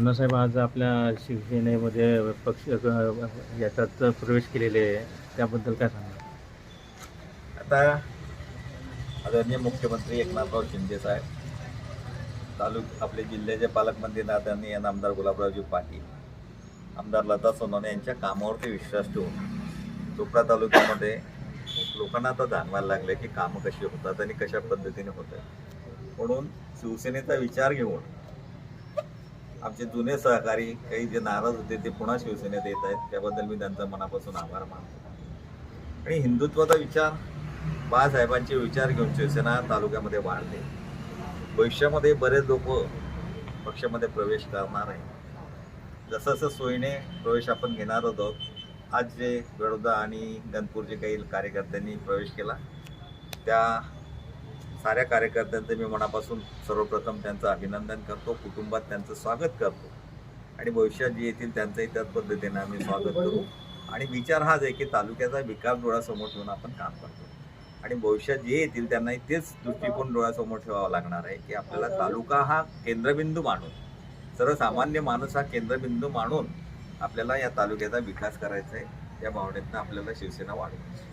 अण्णासाहेब आज आपल्या शिवसेनेमध्ये पक्ष याच्यात प्रवेश केलेले आहे. त्याबद्दल काय सांगा आता आदरणीय मुख्यमंत्री एकनाथराव शिंदे साहेब तालुक आपले जिल्ह्याचे पालकमंत्री आदरणीय आमदार गुलाबरावजी पाटील आमदार लता सोनवणे यांच्या कामावरती विश्वास ठेवून चोपडा तालुक्यामध्ये लोकांना आता जाणवायला लागले की कामं कशी होतात आणि कशा पद्धतीने होतात म्हणून शिवसेनेचा विचार घेऊन आमचे जुने सहकारी काही जे नाराज होते ते पुन्हा शिवसेनेत येत आहेत. त्याबद्दल मी त्यांचा मनापासून आभार मानतो. आणि हिंदुत्वाचा विचार बाळासाहेबांचे विचार घेऊन शिवसेना तालुक्यामध्ये वाढले भविष्यामध्ये बरेच लोक पक्षामध्ये प्रवेश करणार आहे जसं जसं सोयीने प्रवेश आपण घेणार आहोत आज जे गडोदा आणि गणपूरचे काही कार्यकर्त्यांनी प्रवेश केला त्या साऱ्या कार्यकर्त्यांचं मी मनापासून सर्वप्रथम त्यांचं अभिनंदन करतो कुटुंबात त्यांचं स्वागत करतो. आणि भविष्यात जे येतील त्यांचंही त्याच पद्धतीने आम्ही स्वागत करू. आणि विचार हाच आहे की तालुक्याचा विकास डोळ्यासमोर ठेवून आपण काम करतो. आणि भविष्यात जे येतील त्यांनाही तेच दृष्टिकोन डोळ्यासमोर ठेवावा लागणार आहे की आपल्याला तालुका हा केंद्रबिंदू मानून सर्वसामान्य माणूस हा केंद्रबिंदू मानून आपल्याला या तालुक्याचा विकास करायचा आहे या भावनेतनं आपल्याला शिवसेना वाढवायची